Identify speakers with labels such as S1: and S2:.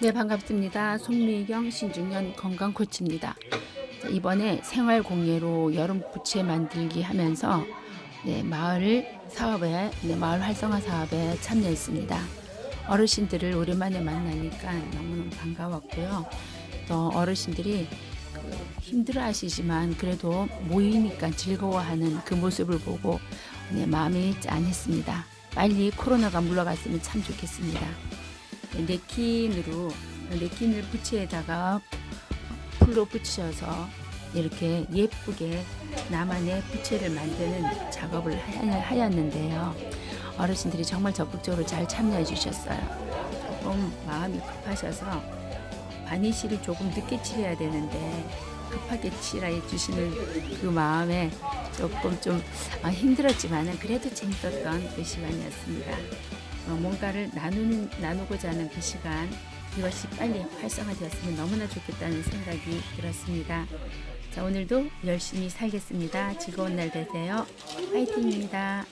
S1: 네, 반갑습니다. 손미경 신중년 건강 코치입니다. 자, 이번에 생활 공예로 여름 부채 만들기 하면서 네, 마을 사업에 네, 마을 활성화 사업에 참여했습니다. 어르신들을 오랜만에 만나니까 너무너무 반가웠고요. 또 어르신들이 그 힘들어 하시지만 그래도 모이니까 즐거워하는 그 모습을 보고 네, 마음이 짠했습니다. 빨리 코로나가 물러갔으면 참 좋겠습니다. 냅킨으로 냅킨을 부채에다가 풀로 붙여서 이렇게 예쁘게 나만의 부채를 만드는 작업을 하였는데요. 어르신들이 정말 적극적으로 잘 참여해 주셨어요. 조금 마음이 급하셔서 바니쉬를 조금 늦게 칠해야 되는데 급하게 칠해 주시는 그 마음에 조금 좀 아, 힘들었지만은 그래도 재밌었던 그 시간이었습니다. 어, 뭔가를 나누는 나누고자 하는 그 시간 이것이 빨리 활성화되었으면 너무나 좋겠다는 생각이 들었습니다. 자 오늘도 열심히 살겠습니다. 즐거운 날 되세요. 화이팅입니다.